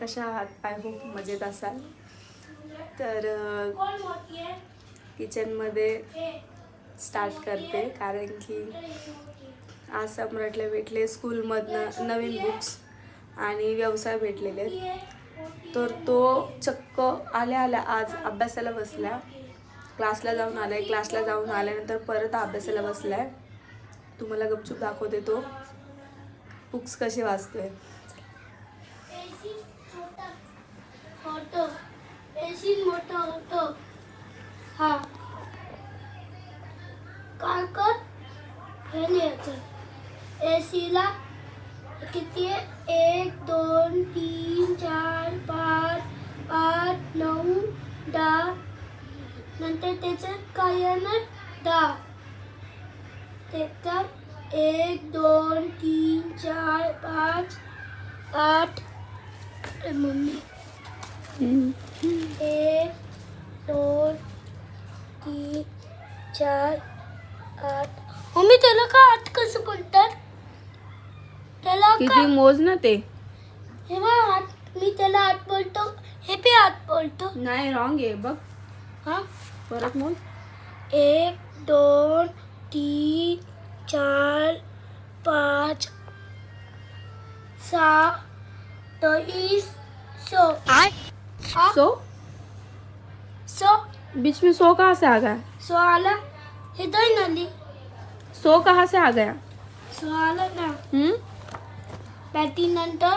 कशा आहात? I hope मजेत असाल. तर किचनमध्ये स्टार्ट करते. कारण की आज सम्राटला भेटले स्कूलमधनं नवीन बुक्स आणि व्यवसाय भेटलेले आहेत. तर तो चक्क आल्या आल्या आज अभ्यासाला बसला क्लासला जाऊन आलाय. क्लासला जाऊन आल्यानंतर परत अभ्यासाला बसलाय. तुम्हाला गपचूप दाखवते तो. बुक्स कसे वाचतोय? होतो एसी मोठा होतो हा काय कर एसीला किती एक दोन तीन चार पाच आठ नऊ दहा नंतर त्याच्यात काय येणार दहा त्याच्यात एक दोन तीन चार पाच आठ मम्मी. एक दोन तीन चार आठ. मम्मी त्याला का आठ कसं बोलतात? त्याला किती मोज ना ते. हे बघ आठ मी त्याला आठ बोलतो हे बी आठ बोलतो. नाही रॉंग आहे बघ. हा? परत मोज. एक दोन तीन चार पाच सहा तेईस सो हा? सो? सो। बीच में सो कहाँ से आ गया? सो आला हे दोन आली सो कहाँ से आ गया? सो आला ना। हम्म? बॅटी नंतर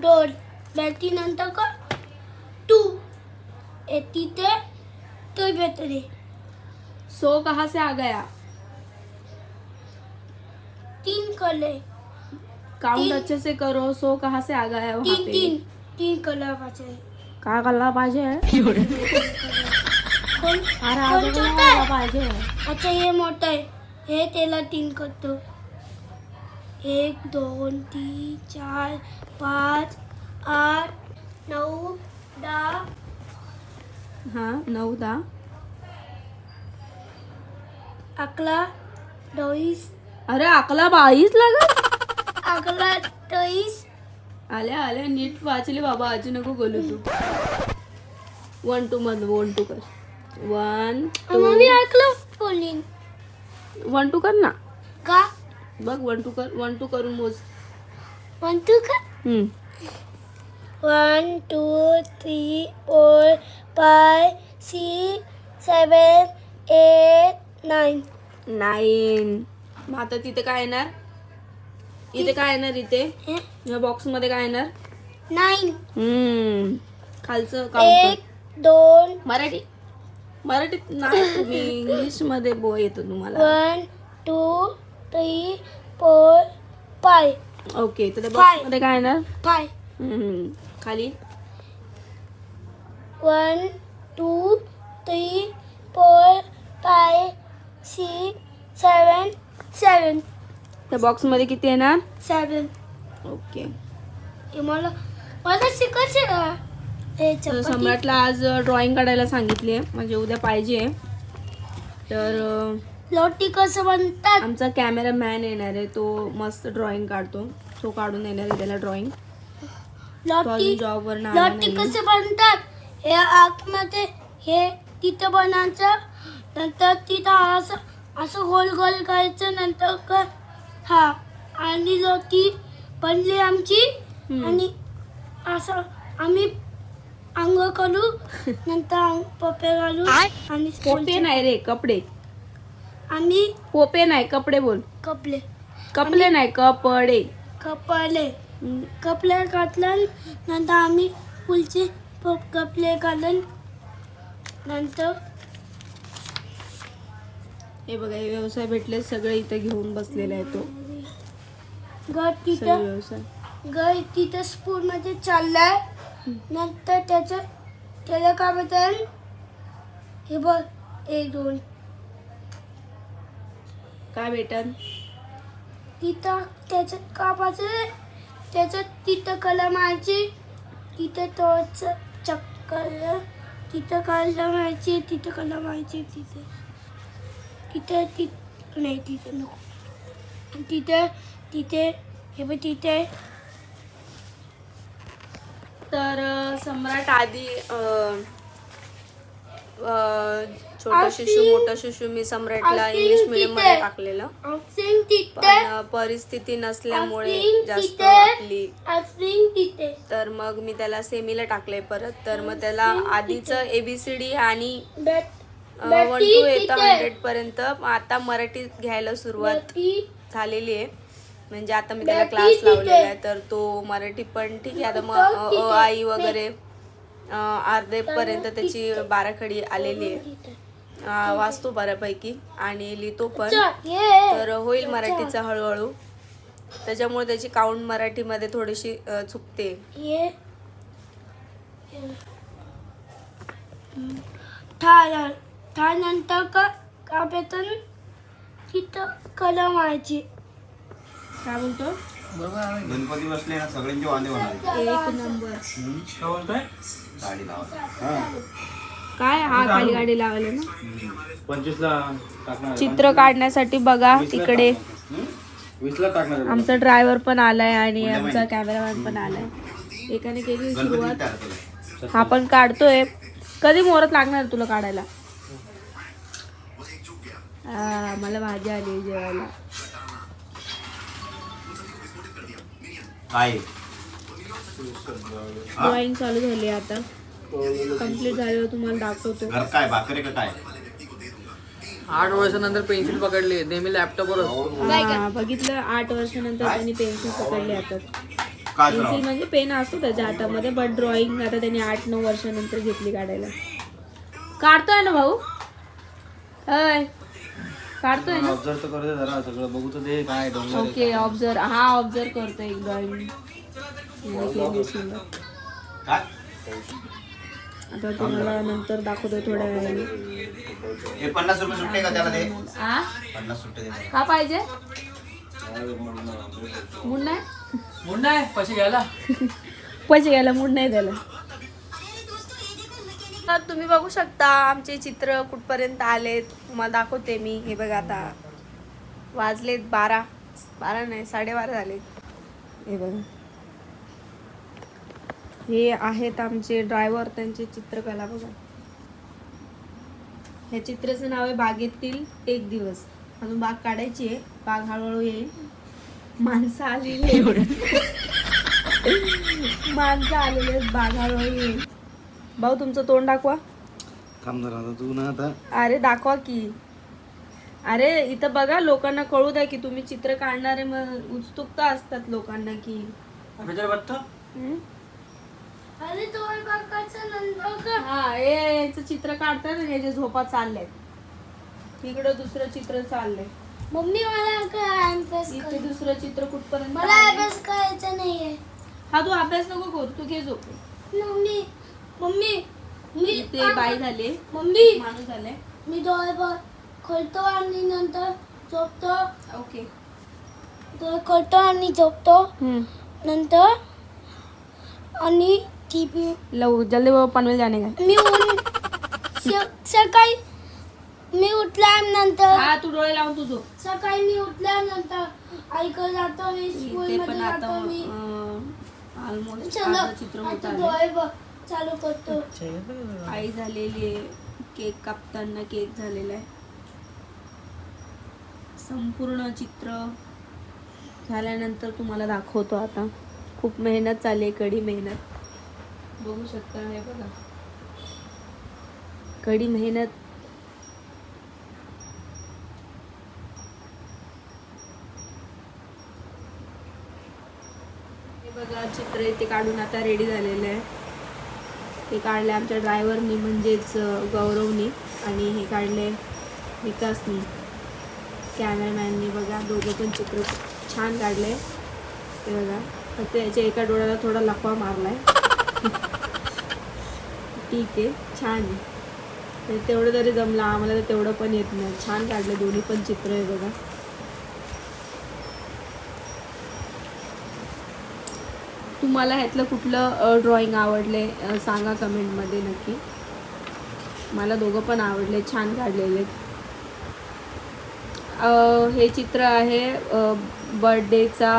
दोन बॅटी नंतर का टू ए तिथे तो भेटले सो कहाँ से आ गया? तीन कले काउंट तीन. अच्छे से करो सो कहाँ से आ गया वहाँ तीन पे? तीन तीन कलर पाहिजे का करला पाहिजे कोण अरे कोण आजोबाला छोटा आहे? आला पाहिजे अच्छा हे मोठं आहे हे त्याला तीन करतो एक दोन तीन चार पाच आठ नऊ दहा हा नऊ दहा अकरा दोईस अरे अकला बाईस लागत अकरा दोईस आल्या आल्या नीट वाचले बाबा अजू नको बोलू तू. वन टू मध वन टू कर. वन मग मी ऐकलं बोलीन. वन टू कर ना. का? बघ वन टू कर वन टू करून मोज. म्हणतो का हम्म. One two three four five six seven eight nine nine मग आता तिथे काय येणार? इथे काय येणार इथे? या बॉक्समध्ये काय येणार? नाईन. हम्म. खालचं एक दोन. मराठी. मराठीत नाही तुम्ही इंग्लिशमध्ये बो येतो तुम्हाला. One two three four five. Okay तर. बॉक्समध्ये काय येणार? फाय. हम्म. खाली. One two three four five six seven seven. त्या बॉक्समध्ये किती येणार? सेवन ओके मला मला शिकायचे सम्राटला आज ड्रॉइंग काढायला सांगितली आहे. म्हणजे उद्या पाहिजे तर लोटी कसं बनतात? आमचा कॅमेरामॅन येणार आहे. तो मस्त ड्रॉइंग काढतो. तो काढून देणार आहे त्याला ड्रॉइंग लोटी जॉबवर लोटी कसे बनतात? हे आतमध्ये हे तिथं बनायचं. नंतर तिथं असं असं गोल गोल करायचं. नंतर हा आणि लोटी बनली आमची. आणि असं आम्ही अंग करू नंतर अंग पप्पे घालू आणि पोपे नाही रे कपडे. आम्ही पोपे नाही कपडे बोल. कपले कपले नाही कपडे. कपले. कपले घातलं नंतर आम्ही फुलचे कपले घालून नंतर हे बघा हे व्यवसाय भेटले सगळे इथे घेऊन बसलेला आहे तो. सगळे तिथं व्यवसाय. घर तिथं स्कूल मध्ये चाललाय. नंतर त्याचं त्याला काय बदल हे बघ एक दोन. काय भेटन? तिथं त्याच्यात कापायचं त्याच्यात तिथं कलम मारायची तिथं तोच चक्कर तिथं कलम मारायची तिथं कलम मारायची तिथं तिथं नाही तिथं नको. तिथं तिथे हे बघ तिथे. तर सम्राट आधी छोटा शिशू मोठा शिशू मी सम्राटला इंग्लिश मिडियममध्ये. टाकलेलं. पण परिस्थिती नसल्यामुळे जास्त. आपली तर मग मी त्याला सेमीला टाकलंय परत. तर मग त्याला आधीचं एबीसीडी आणि वन टू येतं तिथे. हंड्रेड पर्यंत. आता मराठी घ्यायला सुरुवात झालेली आहे. म्हणजे आता मी त्याला क्लास. लावलेला आहे. तर तो मराठी पण ठीक आहे. आता मग अ, आई वगैरे अर्धे पर्यंत त्याची बाराखडी आलेली आहे. वाचतो बऱ्यापैकी. आणि लिहितो पण. तर होईल मराठीचा हळूहळू. त्याच्यामुळे त्याची काउंट मराठीमध्ये थोडीशी चुकते. ये. था था नंतर का का बेतन तिथं कलम व्हायची काय बोलतो? गणपती बसले ना सगळ्यांचे वांदे होणार. एक नंबर. गाडी लावा काय? हा खाली गाडी लावले ना. पंचवीसला टाकणार चित्र काढण्यासाठी बघा तिकडे. टाकणार. आमचा ड्रायव्हर पण आलाय आणि आमचा कॅमेरामॅन पण आलाय. एकाने केली गणपती सुरुवात. हा पण काढतोय. कधी मोहरत लागणार तुला काढायला? मला भाजी आली जेवायला. काय? ड्रॉइंग चालू झाली आता. कंप्लीट झाल्यावर तुम्हाला दाखवतो. घर काय भाकरे का काय? आठ वर्षानंतर पेन्सिल पकडली नेहमी लॅपटॉपवर हा, बघितलं आठ वर्षानंतर त्यांनी पेन्सिल पकडली काय पेन्सिल करावं म्हणजे पेन असतो त्याच्या हातामध्ये बट ड्रॉइंग आता त्यांनी आठ नऊ वर्षानंतर घेतली काढायला. काढतोय ना भाऊ? अय काढतोय ना? ऑब्झर्व तर करू दे जरा सगळं. बघू तर दे काय डोंगर आहे. ओके ऑब्झर्व हा ऑब्झर्व करतोय एक ड्रॉइंग सुंदर काय? आता तुम्हाला नंतर दाखवतो थोड्या वेळाने. हे पन्नास रुपये सुट्टे का त्याला दे? आ? पन्नास सुट्टे दे मला. का पाहिजे? मूड नाही? म्हणून नाही? पैसे घ्यायला? पैसे घ्यायला मूड नाही त्याला. तर तुम्ही बघू शकता आमचे चित्र कुठपर्यंत आलेत तुम्हाला दाखवते मी. हे बघा आता. वाजलेत बारा. बारा नाही साडेबारा झालेत. हे बघा. हे आहेत आमचे ड्रायव्हर त्यांची चित्रकला बघा. ह्या चित्राचं नाव आहे बागेतील एक दिवस. अजून बाग काढायची आहे. बाग हळूहळू येईल. माणसं आलेली. माणसं आलेली आहेत. बाग हळूहळू येईल. भाऊ तुमचं तोंड दाखवा. थांब जरा आता तू ना आता. अरे दाखवा की. अरे इथं बघा लोकांना कळू द्या की तुम्ही चित्र काढणारे मग उत्सुकता असतात लोकांना की. हम्म? अरे तो काकाचं हा हे यांचं चित्र काढतात आणि याच्या झोपा चालल्यात इकडं दुसरं चित्र चाललंय. मम्मी मला काय अभ्यास इथे दुसरं चित्र कुठपर्यंत मला आलंय? अभ्यास करायचा नाहीये. हा तू अभ्यास नको करू तू घे झोप. मम्मी मम्मी मी ते बाई झाले. मम्मी माणूस झाले. मी डोळे बघ खोलतो आणि नंतर झोपतो. ओके. डोळे खोलतो आणि झोपतो. नंतर आणि टीव्ही लव जल्दी बाबा पनवेल जाणे का मी उन स- सकाळी मी उठल्यानंतर हा तू डोळे लावून तू झोप. सकाळी मी उठल्यानंतर आईकडे जातो मी स्कूल ते मध्ये पण आता जातो मी ऑलमोस्ट चलो चित्र होत आता. डोळे बघ चालू करतो. आई झालेली आहे. केक कापताना केक झालेला आहे. संपूर्ण चित्र झाल्यानंतर तुम्हाला दाखवतो आता. खूप मेहनत चालली आहे कडी मेहनत. बघू शकता हे बघा. कडी मेहनत. हे बघा चित्र इथे काढून आता रेडी झालेलं आहे. हे काढले आमच्या ड्रायव्हरनी म्हणजेच गौरवनी आणि हे काढले विकासनी कॅमेरामॅननी. बघा दोघं पण चित्र छान काढले. ते बघा फक्त याच्या एका डोळ्याला थोडा लपवा मारलाय. ठीक आहे छान आहे. तेवढं तरी जमलं. आम्हाला तर तेवढं पण येत नाही. छान काढलं दोन्ही पण चित्र आहे बघा. तुम्हाला ह्यातलं कुठलं ड्रॉइंग आवडले? सांगा कमेंटमध्ये नक्की. मला दोघं पण आवडले छान काढलेले. हे चित्र आहे बर्थडेचा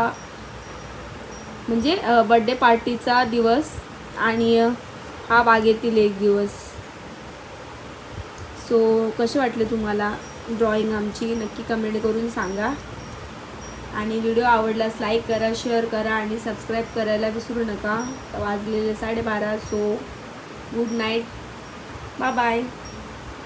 म्हणजे बर्थडे पार्टीचा दिवस आणि हा बागेतील एक दिवस. सो कसे वाटले तुम्हाला ड्रॉइंग आमची? नक्की कमेंट करून सांगा. आणि व्हिडिओ आवडल्यास लाईक करा शेअर करा आणि सबस्क्राईब करायला विसरू नका. वाजलेले साडेबारा so good night. Bye bye.